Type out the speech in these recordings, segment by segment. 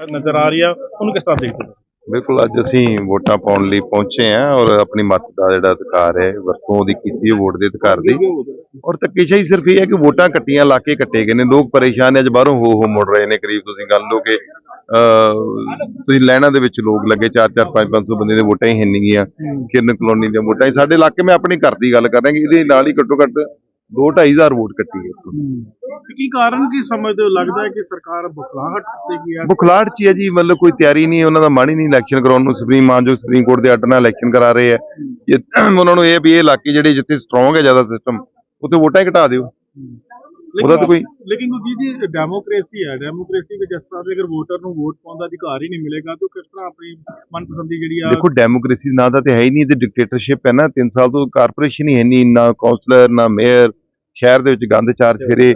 ਨਜ਼ਰ ਆ ਰਹੀ ਆ। ਉਹਨੂੰ ਕਿਸ ਤਰ੍ਹਾਂ ਦੇਖਦੇ ਬਿਲਕੁਲ ਅੱਜ ਅਸੀਂ ਵੋਟਾਂ ਪਾਉਣ ਲਈ ਪਹੁੰਚੇ ਹਾਂ ਔਰ ਆਪਣੀ ਮਤ ਦਾ ਜਿਹੜਾ ਅਧਿਕਾਰ ਹੈ ਵਰਤੋਂ ਉਹਦੀ ਕੀਤੀ ਹੈ ਵੋਟ ਦੇ ਅਧਿਕਾਰ ਦੀ। ਔਰ ਧੱਕੇਸ਼ਾਹੀ ਸਿਰਫ ਇਹ ਹੈ ਕਿ ਵੋਟਾਂ ਕੱਟੀਆਂ ਲਾ ਕੇ ਕੱਟੇ ਗਏ ਨੇ। ਲੋਕ ਪਰੇਸ਼ਾਨ ਨੇ ਅੱਜ ਬਾਹਰੋਂ ਹੋ ਹੋ ਮੁੜ ਰਹੇ ਨੇ ਕਰੀਬ। ਤੁਸੀਂ ਗੱਲ ਲਓ ਕਿ ਅਹ, ਤੁਸੀਂ ਲੈਣਾ ਦੇ ਵਿੱਚ ਲੋਕ ਲੱਗੇ 4-4 5-500 ਬੰਦੇ ਦੇ ਵੋਟਾਂ ਹੀ ਹੈਨੀ ਗਈਆਂ ਗੀਆਂ ਕਿਰਨ ਕਲੋਨੀ ਦੀਆਂ ਵੋਟਾਂ ਸਾਡੇ ਇਲਾਕੇ ਮੈਂ ਆਪਣੀ ਘਰ ਦੀ ਗੱਲ ਕਰ ਰਿਹਾ ਕਿ ਇਹਦੇ ਨਾਲ ਹੀ ਘੱਟੋ ਘੱਟ 2-2500 ਵੋਟ ਕੱਟੀ ਹੈ ਇੱਥੋਂ। ਕੀ ਕਾਰਨ ਕੀ ਸਮਝਦੇ ਹੋ? ਲੱਗਦਾ ਹੈ ਕਿ ਸਰਕਾਰ ਬੁਖਲਾਹਟ ਸੀਗੀ ਆ। ਬੁਖਲਾਹਟ ਚ ਹੀ ਹੈ ਜੀ ਮਤਲਬ ਕੋਈ ਤਿਆਰੀ ਨਹੀਂ ਹੈ, ਉਹਨਾਂ ਦਾ ਮਨ ਹੀ ਨਹੀਂ ਇਲੈਕਸ਼ਨ ਕਰਾਉਣ ਨੂੰ। ਸੁਪਰੀਮ ਮਾਨਜੋ ਸੁਪਰੀਮ ਕੋਰਟ ਦੇ ਆਰਡਰ ਨਾਲ ਇਲੈਕਸ਼ਨ ਕਰਾ ਰਹੇ ਆ। ਇਹ ਉਹਨਾਂ ਨੂੰ ਇਹ ਵੀ ਇਹ ਇਲਾਕੇ ਜਿਹੜੇ ਜਿੱਥੇ ਸਟਰੋਂਗ ਹੈ ਜ਼ਿਆਦਾ ਸਿਸਟਮ ਉੱਥੇ ਵੋਟਾਂ ਹੀ ਘਟਾ ਦਿਓ। ਉਹਦਾ ਤਾਂ ਕੋਈ ਲੇਕਿਨ ਉਹ ਜੀ ਡੈਮੋਕ੍ਰੇਸੀ ਹੈ। ਡੈਮੋਕ੍ਰੇਸੀ ਵਿੱਚ ਇਸ ਤਰ੍ਹਾਂ ਦੇ ਅਗਰ ਵੋਟਰ ਨੂੰ ਵੋਟ ਪਾਉਣ ਦਾ ਅਧਿਕਾਰ ਹੀ ਨਹੀਂ ਮਿਲੇਗਾ ਤਾਂ ਉਹ ਕਿਸ ਤਰ੍ਹਾਂ ਆਪਣੀ ਮਨਪਸੰਦੀ ਜਿਹੜੀ ਆ ਦੇਖੋ ਡੈਮੋਕ੍ਰੇਸੀ ਨਾ ਤਾਂ ਤੇ ਹੈ ਹੀ ਨਹੀਂ ਤੇ ਡਿਕਟੇਟਰਸ਼ਿਪ ਹੈ ਨਾ। 3 ਸਾਲ ਤੋਂ ਕਾਰਪੋਰੇਸ਼ਨ ਹੀ ਹੈ ਨਹੀਂ ਨਾ ਕਾਉਂਸਲਰ ਨਾ ਮੇਅਰ ਸ਼ਹਿਰ ਦੇ ਵਿੱਚ ਗੰਦ ਚਾਰ ਫੇਰੇ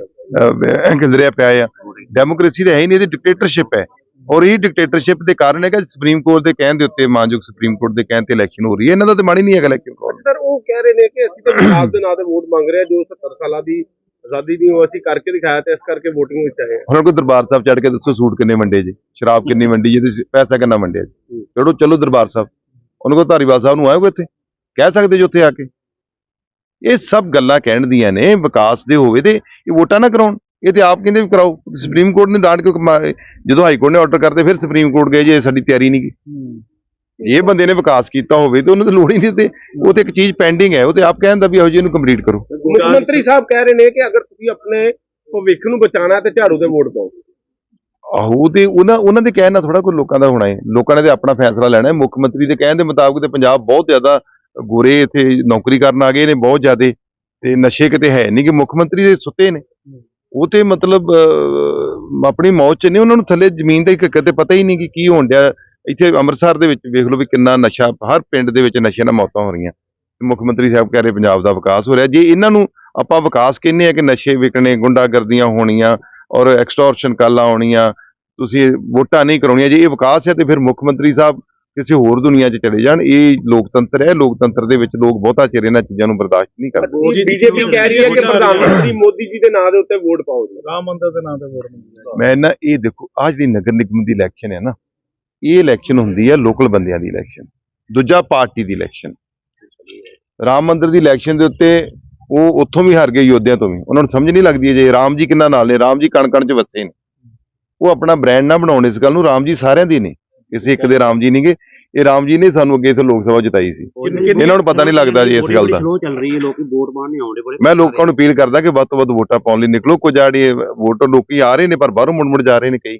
ਗਿੰਦਰਿਆ ਪਿਆ ਆ। ਡੈਮੋਕ੍ਰੇਸੀ ਤਾਂ ਹੈ ਹੀ ਨਹੀਂ ਇਹ ਡਿਕਟੇਟਰਸ਼ਿਪ ਹੈ। ਔਰ ਇਹ ਡਿਕਟੇਟਰਸ਼ਿਪ ਦੇ ਕਾਰਨ ਹੈ ਕਿ ਸੁਪਰੀਮ ਕੋਰਟ ਦੇ ਕਹਿਣ ਦੇ ਉੱਤੇ ਮਾਨਯੋਗ ਸੁਪਰੀਮ ਕੋਰਟ ਦੇ ਕਹਿਣ ਤੇ ਇਲੈਕਸ਼ਨ ਹੋ ਰਹੀ ਹੈ। ਇਹਨਾਂ ਦਾ ਤਾਂ ਮਨ ਹੀ ਨਹੀਂ ਹੈਗਾ ਇਲੈਕਸ਼ਨ ਦਾ। ਸਰ ਉਹ ਕਹਿ ਰਹੇ ਨੇ ਕਿ ਅਸੀਂ ਤਾਂ ਪੰਜਾਬ ਦੇ ਨਾਂ ਤੇ ਵੋਟ ਮੰਗ ਰਹੇ ਹਾਂ ਜੋ 70 ਸਾਲਾਂ ਦੀ ਆਜ਼ਾਦੀ ਦੀ ਉਹ ਅਸੀਂ ਕਰਕੇ ਦਿਖਾਇਆ ਤੇ ਇਸ ਕਰਕੇ VOTING ਵਿੱਚ ਆਏ ਹੁਣ ਕੋਈ ਦਰਬਾਰ ਸਾਹਿਬ ਚੜ ਕੇ ਦੱਸੋ ਸੂਟ ਕਿੰਨੇ ਵੰਡੇ ਜੀ? ਸ਼ਰਾਬ ਕਿੰਨੀ ਵੰਡੀ ਜੀ? ਤੇ ਪੈਸਾ ਕਿੰਨਾ ਵੰਡਿਆ ਜੀ? ਚਲੋ ਚਲੋ ਦਰਬਾਰ ਸਾਹਿਬ। ਉਹਨੂੰ ਕੋ ਧਾਰੀਵਾਲ ਸਾਹਿਬ ਨੂੰ ਆਇਓ ਇੱਥੇ। ਕਹਿ ਸਕਦੇ ਜੀ ਉੱਥੇ ਆ ਕੇ। ਇਹ ਸਭ ਗੱਲਾਂ ਕਹਿਣ ਦੀਆਂ ਨੇ ਵਿਕਾਸ ਦੇ ਹੋਵੇ ਤੇ ਇਹ ਵੋਟਾਂ ਨਾ ਕਰਾਉਣ। ਇਹ ਤੇ ਆਪ ਕਹਿੰਦੇ ਵੀ ਕਰਾਓ। ਸੁਪਰੀਮ ਕੋਰਟ ਨੇ ਡਾਂਟ ਕੇ ਕਮਾ- ਜਦੋਂ ਹਾਈ ਕੋਰਟ ਨੇ ਆਰਡਰ ਕਰਦੇ ਫਿਰ ਸੁਪਰੀਮ ਕੋਰਟ ਗਏ ਜੇ ਸਾਡੀ ਤਿਆਰੀ ਨਹੀਂ ਗੀ ਇਹ ਬੰਦੇ ਨੇ ਵਿਕਾਸ ਕੀਤਾ ਹੋਵੇ ਤੇ ਉਹਨੂੰ ਤਾਂ ਲੋੜ ਹੀ ਨਹੀਂ ਤੇ ਉਹ ਤੇ ਇੱਕ ਚੀਜ਼ ਪੈਂਡਿੰਗ ਹੈ ਉਹ ਤੇ ਆਪ ਕਹਿੰਦਾ ਵੀ ਇਹੋ ਜਿਹੀ ਇਹਨੂੰ ਕੰਪਲੀਟ ਕਰੋ। ਮੁੱਖ ਮੰਤਰੀ ਸਾਹਿਬ ਕਹਿ ਰਹੇ ਨੇ ਕਿ ਅਗਰ ਤੁਸੀਂ ਆਪਣੇ ਭਵਿੱਖ ਨੂੰ ਬਚਾਉਣਾ ਤੇ ਝਾੜੂ ਤੇ ਵੋਟ ਪਾਓ। ਆਹੋ ਤੇ ਉਹਨਾਂ ਉਹਨਾਂ ਦੇ ਕਹਿਣ ਨਾਲ ਥੋੜਾ ਕੋਈ ਲੋਕਾਂ ਦਾ ਹੋਣਾ ਹੈ। ਲੋਕਾਂ ਨੇ ਤੇ ਆਪਣਾ ਫੈਸਲਾ ਲੈਣਾ ਹੈ। ਮੁੱਖ ਮੰਤਰੀ ਦੇ ਕਹਿਣ ਦੇ ਮੁਤਾਬਕ ਤੇ ਪੰਜਾਬ ਬਹੁਤ ਜ਼ਿਆਦਾ ਗੋਰੇ ਇੱਥੇ ਨੌਕਰੀ ਕਰਨ ਆ ਗਏ ਨੇ ਬਹੁਤ ਜ਼ਿਆਦੇ। ਤੇ ਨਸ਼ੇ ਕਿਤੇ ਹੈ ਨਹੀਂ ਕਿ ਮੁੱਖ ਮੰਤਰੀ ਦੇ ਸੁੱਤੇ ਨੇ। ਉਹ ਤੇ ਮਤਲਬ ਆਪਣੀ ਮੌਤ ਚ ਨੇ ਉਹਨਾਂ ਨੂੰ ਥੱਲੇ ਜ਼ਮੀਨ ਦਾ ਹੀ ਕਿਤੇ ਪਤਾ ਹੀ ਨਹੀਂ ਕਿ ਕੀ ਹੋਣ ਡਿਆ। ਇੱਥੇ ਅੰਮ੍ਰਿਤਸਰ ਦੇ ਵਿੱਚ ਵੇਖ ਲਓ ਵੀ ਕਿੰਨਾ ਨਸ਼ਾ ਹਰ ਪਿੰਡ ਦੇ ਵਿੱਚ ਨਸ਼ੇ ਨਾਲ ਮੌਤਾਂ ਹੋ ਰਹੀਆਂ। ਤੇ ਮੁੱਖ ਮੰਤਰੀ ਸਾਹਿਬ ਕਹਿ ਰਹੇ ਪੰਜਾਬ ਦਾ ਵਿਕਾਸ ਹੋ ਰਿਹਾ। ਜੇ ਇਹਨਾਂ ਨੂੰ ਆਪਾਂ ਵਿਕਾਸ ਕਹਿੰਦੇ ਆ ਕਿ ਨਸ਼ੇ ਵਿਕਣੇ ਗੁੰਡਾਗਰਦੀਆਂ ਹੋਣੀਆਂ ਔਰ ਐਕਸਟੋਰਸ਼ਨ ਕਾਲਾਂ ਆਉਣੀਆਂ ਤੁਸੀਂ ਵੋਟਾਂ ਨਹੀਂ ਕਰਾਉਣੀਆਂ ਜੇ ਇਹ ਵਿਕਾਸ ਹੈ ਤੇ ਫਿਰ ਮੁੱਖ ਮੰਤਰੀ ਸਾਹਿਬ ਕਿਸੇ ਹੋਰ ਦੁਨੀਆ 'ਚ ਚਲੇ ਜਾਣ। ਇਹ ਲੋਕਤੰਤਰ ਹੈ। ਲੋਕਤੰਤਰ ਦੇ ਵਿੱਚ ਲੋਕ ਬਹੁਤਾ ਚਿਰ ਇਹਨਾਂ ਚੀਜ਼ਾਂ ਨੂੰ ਬਰਦਾਸ਼ਤ ਨਹੀਂ ਕਰਦੇ। ਬੀਜੇਪੀ ਕਹਿ ਰਹੀ ਹੈ ਕਿ ਪ੍ਰਧਾਨ ਮੰਤਰੀ ਮੋਦੀ ਜੀ ਦੇ ਨਾਂ ਦੇ ਉੱਤੇ ਵੋਟ ਪਾਓ ਜੀ। ਰਾਮ ਮੰਦਰ ਦੇ ਨਾਂ ਤੇ ਵੋਟ ਮੰਗੀ ਮੈਂ ਨਾ ਇਹ ਦੇਖੋ ਆਹ ਜਿਹੜੀ ਨਗਰ ਨਿਗਮ ਦੀ ਇਲੈਕਸ਼ਨ ਹੈ ਨਾ ਇਹ ਇਲੈਕਸ਼ਨ ਹੁੰਦੀ ਹੈ ਲੋਕਲ ਬੰਦਿਆਂ ਦੀ ਇਲੈਕਸ਼ਨ ਦੂਜਾ ਪਾਰਟੀ ਦੀ ਇਲੈਕਸ਼ਨ ਰਾਮ ਮੰਦਿਰ ਦੀ ਇਲੈਕਸ਼ਨ ਦੇ ਉੱਤੇ ਉਹ ਉੱਥੋਂ ਵੀ ਹਾਰ ਗਏ ਯੋਧਿਆਂ ਤੋਂ ਵੀ। ਉਹਨਾਂ ਨੂੰ ਸਮਝ ਨਹੀਂ ਲੱਗਦੀ ਜੇ ਰਾਮ ਜੀ ਕਿੰਨਾ ਨਾਲ ਨੇ ਰਾਮ ਜੀ ਕਣ ਕਣ ਚ ਵਸੇ ਨੇ। ਉਹ ਆਪਣਾ ਬ੍ਰਾਂਡ ਨਾ ਬਣਾਉਣ ਇਸ ਗੱਲ ਨੂੰ ਰਾਮ ਜੀ ਸਾਰਿਆਂ ਦੇ ਨੇ। ਕਿਸੇ ਇੱਕ ਦੇ ਰਾਮ ਜੀ ਨਹੀਂਗੇ ਇਹ ਰਾਮ ਜੀ ਨੇ ਸਾਨੂੰ ਅੱਗੇ ਇੱਥੇ ਲੋਕ ਸਭਾ ਜਿਤਾਈ ਸੀ। ਇਹਨਾਂ ਨੂੰ ਪਤਾ ਨਹੀਂ ਲੱਗਦਾ ਜੀ ਇਸ ਗੱਲ ਦਾ। ਸਲੋ ਚੱਲ ਰਹੀ ਹੈ ਲੋਕੀ ਵੋਟ ਪਾਉਣ ਨਹੀਂ ਆਉਂਦੇ ਬੜੇ। ਮੈਂ ਲੋਕਾਂ ਨੂੰ ਅਪੀਲ ਕਰਦਾ ਕਿ ਵੱਧ ਤੋਂ ਵੱਧ ਵੋਟਾਂ ਪਾਉਣ ਲਈ ਨਿਕਲੋ। ਕੁਝ ਆੜੀ ਵੋਟਰ ਲੋਕੀ ਆ ਰਹੇ ਨੇ ਪਰ ਬਾਹਰੋਂ ਮੁੜ ਮੁੜ ਜਾ ਰਹੇ ਨੇ ਕਈ।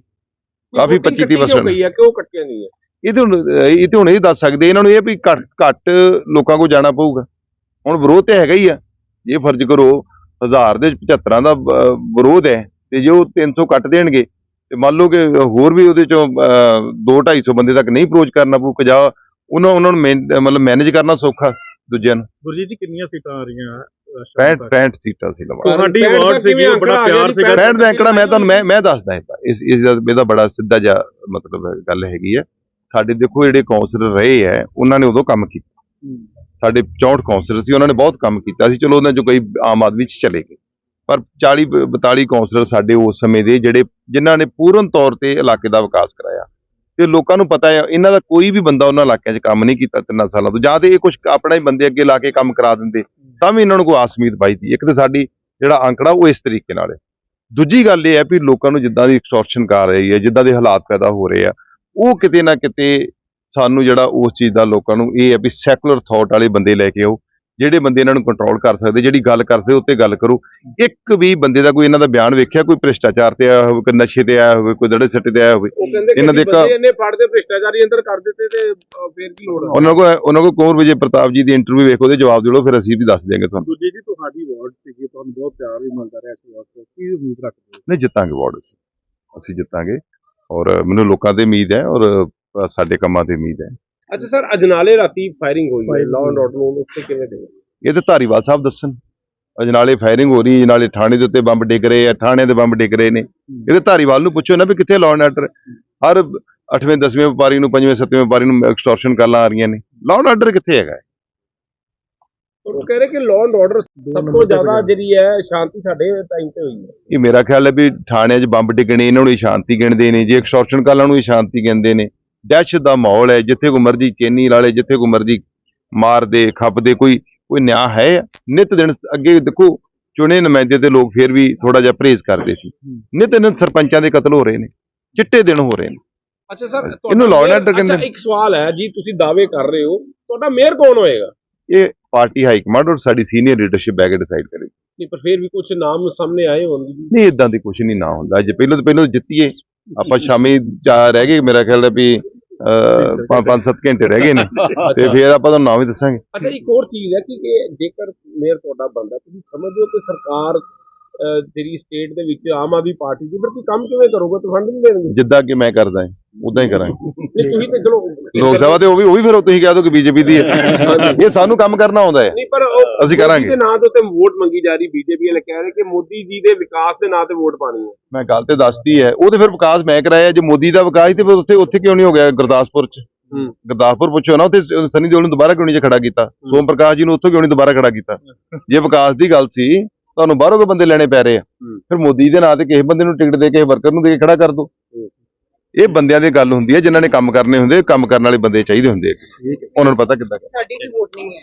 ਕਾਫੀ 25 30 ਪਰਸੈਂਟ ਗਈ ਹੈ ਕਿ ਉਹ ਕੱਟਿਆ ਨਹੀਂ ਹੈ ਇਹ ਤੇ ਹੁਣ ਇਹ ਤੇ ਹੁਣ ਇਹ ਦੱਸ ਸਕਦੇ ਇਹਨਾਂ ਨੂੰ ਇਹ ਵੀ ਘੱਟ ਘੱਟ ਲੋਕਾਂ ਕੋਲ ਜਾਣਾ ਪਊਗਾ। ਹੁਣ ਵਿਰੋਧ ਤੇ ਹੈਗਾ ਹੀ ਆ। ਜੇ ਫਰਜ਼ ਕਰੋ ਹਜ਼ਾਰ ਦੇ 75 ਦਾ ਵਿਰੋਧ ਹੈ ਤੇ ਜੇ ਉਹ 300 ਕੱਟ ਦੇਣਗੇ ਤੇ ਮੰਨ ਲਓ ਕਿ ਹੋਰ ਵੀ ਉਹਦੇ ਚੋਂ 2 250 ਬੰਦੇ ਤੱਕ ਨਹੀਂ ਅਪਰੋਚ ਕਰਨਾ ਪਊ ਕਿ ਜਾ ਉਹਨਾਂ ਉਹਨਾਂ ਨੂੰ ਮੈਨ- ਮਤਲਬ ਮੈਨੇਜ ਕਰਨਾ ਸੌਖਾ ਦੂਜਿਆਂ ਨੂੰ। ਗੁਰਜੀਤ ਜੀ ਕਿੰਨੀਆਂ ਸੀਟਾਂ ਆ ਰਹੀਆਂ? 65 65 ਸੀਟਾਂ ਸੀ ਲਵਾ। ਤੁਹਾਡੀ ਵਾਰਡ ਸੀਗੀ ਉਹ ਬੜਾ ਪਿਆਰ ਸੀਗਾ। ਜੀ? 65 ਦਾ ਅੰਕੜਾ ਮੈਂ ਤੁਹਾਨੂੰ ਮੈਂ ਮੈਂ ਦੱਸਦਾ ਹਾਂ ਇਸ ਇਸ ਦਾ ਇਹਦਾ ਬੜਾ ਸਿੱਧਾ ਜਿਹਾ ਮਤਲਬ ਗੱਲ ਹੈਗੀ ਹੈ। ਸਾਡੇ ਦੇਖੋ ਜਿਹੜੇ ਕਾਉਂਸਲਰ ਰਹੇ ਹੈ ਉਹਨਾਂ ਨੇ ਉਦੋਂ ਕੰਮ ਕੀਤਾ। ਸਾਡੇ 64 ਕਾਉਂਸਲਰ ਸੀ ਉਹਨਾਂ ਨੇ ਬਹੁਤ ਕੰਮ ਕੀਤਾ ਸੀ। ਚਲੋ ਉਹਨਾਂ ਚੋਂ ਕਈ ਆਮ ਆਦਮੀ ਚ ਚਲੇ ਗਏ। ਪਰ 40 ਬ- 42 ਕਾਉਂਸਲਰ ਸਾਡੇ ਉਸ ਸਮੇਂ ਦੇ ਜਿਹੜੇ ਜਿਨ੍ਹਾਂ ਨੇ ਪੂਰਨ ਤੌਰ ਤੇ ਇਲਾਕੇ ਦਾ ਵਿਕਾਸ ਕਰਾਇਆ। ਤੇ ਲੋਕਾਂ ਨੂੰ ਪਤਾ ਹੈ ਇਹਨਾਂ ਦਾ ਕੋਈ ਵੀ ਬੰਦਾ ਉਹਨਾਂ ਇਲਾਕਿਆਂ 'ਚ ਕੰਮ ਨਹੀਂ ਕੀਤਾ ਤਿੰਨਾਂ ਸਾਲਾਂ ਤੋਂ। ਜਾਂ ਤੇ ਇਹ ਕੁਝ ਆਪਣਾ ਹੀ ਬੰਦੇ ਅੱਗੇ ਲਾ ਕੇ ਕੰਮ ਕਰਾ ਦਿੰਦੇ। ਤਾਂ ਵੀ ਇਹਨਾਂ ਨੂੰ ਕੋਈ ਆਸ ਉਮੀਦ ਪਾਈਦੀ ਇੱਕ ਤੇ ਸਾਡੀ ਜਿਹੜਾ ਅੰਕੜਾ, ਉਹ ਇਸ ਤਰੀਕੇ ਨਾਲ ਹੈ। ਦੂਜੀ ਗੱਲ ਇਹ ਹੈ ਵੀ ਲੋਕਾਂ ਨੂੰ ਜਿੱਦਾਂ ਦੀ ਐਕਸਟੋਰਸ਼ਨ ਕਰ ਰਹੀ ਹੈ, ਜਿੱਦਾਂ ਦੇ ਹਾਲਾਤ ਪੈਦਾ ਹੋ ਰਹੇ ਆ, ਉਹ ਕਿਤੇ ਨਾ ਕਿਤੇ ਸਾਨੂੰ ਜਿਹੜਾ ਉਸ ਚੀਜ਼ ਦਾ ਲੋਕਾਂ ਨੂੰ ਇਹ ਹੈ ਵੀ ਸੈਕੂਲਰ ਥਾਟ ਵਾਲੇ ਬੰਦੇ ਲੈ ਕੇ ਆਓ। ਜਿਹੜੇ ਬੰਦੇ ਇਹਨਾਂ ਨੂੰ ਕੰਟਰੋਲ ਕਰ ਸਕਦੇ ਜਿਹੜੀ ਗੱਲ ਕਰਦੇ ਉੱਤੇ ਗੱਲ ਕਰੋ। ਇੱਕ ਵੀ ਬੰਦੇ ਦਾ ਕੋਈ ਇਹਨਾਂ ਦਾ ਬਿਆਨ ਵੇਖਿਆ ਕੋਈ ਭ੍ਰਿਸ਼ਟਾਚਾਰ ਤੇ ਆਇਆ ਹੋਵੇ ਕੋਈ ਨਸ਼ੇ ਤੇ ਆਇਆ ਹੋਵੇ ਕੋਈ ਦੜੇ ਸੱਟੇ ਤੇ ਆਇਆ ਹੋਵੇ ਕਿ ਇਹਨਾਂ ਦੇ ਇੰਨੇ ਫੜਦੇ ਭ੍ਰਿਸ਼ਟਾਚਾਰੀ ਅੰਦਰ ਕਰ ਦਿੱਤੇ ਤੇ ਫੇਰ ਕੀ ਲੋੜ ਹੈ ਉਹਨਾਂ ਕੋਲ ਉਹਨਾਂ ਕੋਲ ਕੌਰ ਵਿਜੇ ਪ੍ਰਤਾਪ ਜੀ ਦੀ ਇੰਟਰਵਿਊ ਵੇਖੋ ਉਹਦੇ ਜਵਾਬ ਦਿਓ ਫਿਰ ਅਸੀਂ ਵੀ ਦੱਸ ਦਿਆਂਗੇ ਤੁਹਾਨੂੰ। ਗੁਰਜੀਤ ਜੀ ਤੁਹਾਡੀ ਵਾਰਡ ਸੀਗੀ ਤੁਹਾਨੂੰ ਬਹੁਤ ਪਿਆਰ ਵੀ ਮਿਲਦਾ ਰਿਹਾ ਇਸ ਵਾਰਡ ਤੋਂ ਕੀ ਉਮੀਦ ਰੱਖਦੇ ਹੋ? ਨਹੀਂ ਜਿੱਤਾਂਗੇ ਵਾਰਡ ਅਸੀਂ। ਜਿੱਤਾਂਗੇ। ਔਰ ਮੈਨੂੰ ਲੋਕਾਂ ਤੇ ਉਮੀਦ ਹੈ ਔਰ ਸਾਡੇ ਕੰਮਾਂ ਤੇ ਉਮੀਦ ਹੈ। ਅੱਛਾ ਸਰ ਅਜਨਾਲੇ ਰਾਤੀ ਫਾਇਰਿੰਗ ਹੋਈ ਹੈ। ਲਾਅ ਐਂਡ ਆਰਡਰ ਨੂੰ ਉੱਤੇ ਕਿਵੇਂ ਦੇ ਇਹ ਤੇ ਧਾਰੀਵਾਲ ਸਾਹਿਬ ਦੱਸਣ। ਅਜਨਾਲੇ ਫਾਇਰਿੰਗ ਹੋ ਰਹੀ ਹੈ ਅਜਨਾਲੇ ਥਾਣੇ ਦੇ ਉੱਤੇ ਬੰਬ ਡਿੱਗ ਰਹੇ ਆ ਥਾਣੇ ਦੇ ਬੰਬ ਡਿੱਗ ਰਹੇ ਨੇ। ਇਹਦੇ ਧਾਰੀਵਾਲ ਨੂੰ ਪੁੱਛੋ ਨਾ ਵੀ ਕਿੱਥੇ ਲਾਅ ਐਂਡ ਆਰਡਰ ਹਰ 8ਵੇਂ 10ਵੇਂ ਵਪਾਰੀ ਨੂੰ 5ਵੇਂ 7ਵੇਂ ਵਪਾਰੀ ਨੂੰ ਐਕਸਟੋਰਸ਼ਨ ਕਾਲਾਂ ਆ ਰਹੀਆਂ ਨੇ। ਲਾਅ ਐਂਡ ਆਰਡਰ ਕਿੱਥੇ ਹੈਗਾ? ਉਹ ਕਹਿ ਰਹੇ ਕਿ ਲਾਅ ਐਂਡ ਆਰਡਰ ਸਭ ਤੋਂ ਜ਼ਿਆਦਾ ਜਿਹੜੀ ਹੈ ਸ਼ਾਂਤੀ ਸਾਡੇ ਟਾਈਮ ਤੇ ਹੋਈ ਹੈ। ਇਹ ਮੇਰਾ ਖਿਆਲ ਹੈ ਵੀ ਥਾਣਿਆਂ 'ਚ ਬੰਬ ਡਿੱਗਣੇ ਇਹਨਾਂ ਨੂੰ ਹੀ ਸ਼ਾਂਤੀ ਗਿਣਦੇ ਨੇ। ਜੇ ਐਕਸਟੋਰਸ਼ਨ ਕਾਲਾਂ ਨੂੰ ਹੀ ਸ਼ਾਂਤੀ ਗਿਣਦੇ ਨੇ ਦਹਿਸ਼ਤ ਦਾ ਮਾਹੌਲ ਹੈ ਜਿੱਥੇ ਕੋ ਮਰਜ਼ੀ ਚੇਨੀ ਲਾਲੇ ਜਿੱਥੇ ਕੋ ਮਰਜ਼ੀ ਮਾਰਦੇ ਖੱਪਦੇ ਕੋਈ ਕੋਈ ਨਿਆਂ ਹੈ। ਨਿਤ ਦਿਨ ਅੱਗੇ ਦੇਖੋ ਚੁਣੇ ਨੁਮਾਇੰਦੇ ਤੇ ਲੋਕ ਫਿਰ ਵੀ ਥੋੜਾ ਜਿਹਾ ਪਰਹੇਜ਼ ਕਰਦੇ ਸੀ। ਨਿਤ ਦਿਨ ਸਰਪੰਚਾਂ ਦੇ ਕਤਲ ਹੋ ਰਹੇ ਨੇ ਚਿੱਟੇ ਦਿਨ ਹੋ ਰਹੇ ਨੇ। ਅੱਛਾ ਸਰ ਇਹਨੂੰ and order ਕਹਿੰਦੇ। ਇੱਕ ਸਵਾਲ ਹੈ ਜੀ ਤੁਸੀਂ ਦਾਅਵੇ ਕਰ ਰਹੇ ਹੋ ਤੁਹਾਡਾ ਮੇਅਰ ਕੌਣ ਹੋਏਗਾ? ਇਹ ਪਾਰਟੀ ਹਾਈ ਕਮਾਂਡ ਔਰ ਸਾਡੀ ਸੀਨੀਅਰ ਲੀਡਰਸ਼ਿਪ ਕੇ ਡਿਸਾਈਡ ਕਰੇਗੀ ਨਹੀਂ ਪਰ ਫਿਰ ਵੀ ਕੁਝ ਨਾਮ ਸਾਹਮਣੇ ਆਏ ਹੋਣਗੇ ਨਹੀਂ ਇਦਾਂ ਦੀ ਕੁਝ ਨਹੀਂ ਨਾ ਹੁੰਦਾ। ਜੇ ਪਹਿਲਾਂ ਤੋਂ ਪਹਿਲਾਂ ਜਿੱਤੀਏ ਆਪਾਂ ਸ਼ਾਮੀ ਚਾਰ ਰਹਿ ਗਏ ਮੇਰਾ ਖਿਆਲ ਹੈ ਵੀ 5-7 ਘੰਟੇ ਰਹਿ ਗਏ ਨੇ। ਤੇ ਫਿਰ ਆਪਾਂ ਤੁਹਾਨੂੰ ਨਾਮ ਹੀ ਦੱਸਾਂਗੇ। ਅੱਛਾ ਇੱਕ ਹੋਰ ਚੀਜ਼ ਹੈ ਕਿ ਕਿ ਜੇਕਰ ਮੇਅਰ ਤੁਹਾਡਾ ਬੰਦਾ ਤੁਸੀਂ ਸਮਝਦੇ ਹੋ ਕਿ ਸਰਕਾਰ ਅਹ, ਜਿਹੜੀ ਸਟੇਟ ਦੇ ਵਿੱਚ ਆਮ ਆਦਮੀ ਪਾਰਟੀ ਦੀ ਫਿਰ ਤੁਸੀਂ ਕੰਮ ਕਿਵੇਂ ਕਰੋਗੇ? ਤੁਸੀਂ ਫੰਡ ਨਹੀਂ ਦੇਣਗੇ। ਜਿੱਦਾਂ ਕਿ ਮੈਂ ਕਰਦਾ ਹਾਂ। ਉਦਾਂ ਹੀ ਕਰਾਂਗੇ। ਨਹੀਂ ਤੁਸੀਂ ਤੇ ਚਲੋ ਲੋਕ ਸਭਾ ਤੇ ਉਹ ਵੀ ਉਹ ਵੀ ਫਿਰ ਤੁਸੀਂ ਕਹਿ ਦੋ ਕਿ ਬੀਜੇਪੀ ਦੀ ਹੈ। ਇਹ ਸਾਨੂੰ ਕੰਮ ਕਰਨਾ ਆਉਂਦਾ ਹੈ। ਨਹੀਂ ਪਰ ਉਹ ਅਸੀਂ ਕਰਾਂਗੇ। ਮੋਦੀ ਦੇ ਨਾਂ ਤੇ ਉੱਤੇ ਵੋਟ ਮੰਗੀ ਜਾ ਰਹੀ ਬੀਜੇਪੀ ਵਾਲੇ ਕਹਿ ਰਹੇ ਕਿ ਮੋਦੀ ਜੀ ਦੇ ਵਿਕਾਸ ਦੇ ਨਾਂ ਤੇ ਵੋਟ ਪਾਣੀ ਹੈ। ਮੈਂ ਗੱਲ ਤੇ ਦੱਸਦੀ ਹੈ। ਉਹ ਤੇ ਫਿਰ ਵਿਕਾਸ ਮੈਂ ਕਰਾਇਆ। ਜੇ ਮੋਦੀ ਦਾ ਵਿਕਾਸ ਸੀ ਤੇ ਫਿਰ ਉੱਥੇ ਉੱਥੇ ਕਿਉਂ ਨਹੀਂ ਹੋ ਗਿਆ ਗੁਰਦਾਸਪੁਰ ਚ? ਹੂੰ। ਗੁਰਦਾਸਪੁਰ ਪੁੱਛੋ ਨਾ ਉੱਥੇ ਸ- ਸਨੀ ਦਿਓਲ ਨੂੰ ਦੁਬਾਰਾ ਕਿਉਂ ਨਹੀਂ ਜੇ ਖੜਾ ਕੀਤਾ? ਸੋਮ ਪ੍ਰਕਾਸ਼ ਜੀ ਨੂੰ ਉੱਥੋਂ ਕਿਉਂ ਨਹੀਂ ਦੁਬਾਰਾ ਖੜਾ ਕੀਤਾ? ਜੇ ਵਿਕਾਸ ਦੀ ਗੱਲ ਸੀ ਤੁਹਾਨੂੰ ਬਾਹਰੋਂ ਕੇ ਬੰਦੇ ਲੈਣੇ ਪੈ ਰਹੇ ਆ। ਹੂੰ। ਫਿਰ ਮੋਦੀ ਦੇ ਨਾਂ ਤੇ ਕਿਸੇ ਬੰਦੇ ਨੂੰ ਟਿਕਟ ਦੇ ਕੇ ਵਰਕਰ ਨੂੰ ਦੇ ਕੇ ਖੜਾ ਕਰ ਦੋ। ਇਹ ਬੰਦਿਆਂ ਦੀ ਗੱਲ ਹੁੰਦੀ ਹੈ ਜਿਨ੍ਹਾਂ ਨੇ ਕੰਮ ਕਰਨੇ ਹੁੰਦੇ ਕੰਮ ਕਰਨ ਵਾਲੇ ਬੰਦੇ ਚਾਹੀਦੇ ਹੁੰਦੇ ਆ। ਉਹਨਾਂ ਨੂੰ ਪਤਾ ਕਿੱਦਾਂ ਸਾਡੀ ਵੀ ਵੋਟ ਨਹੀਂ ਹੈ।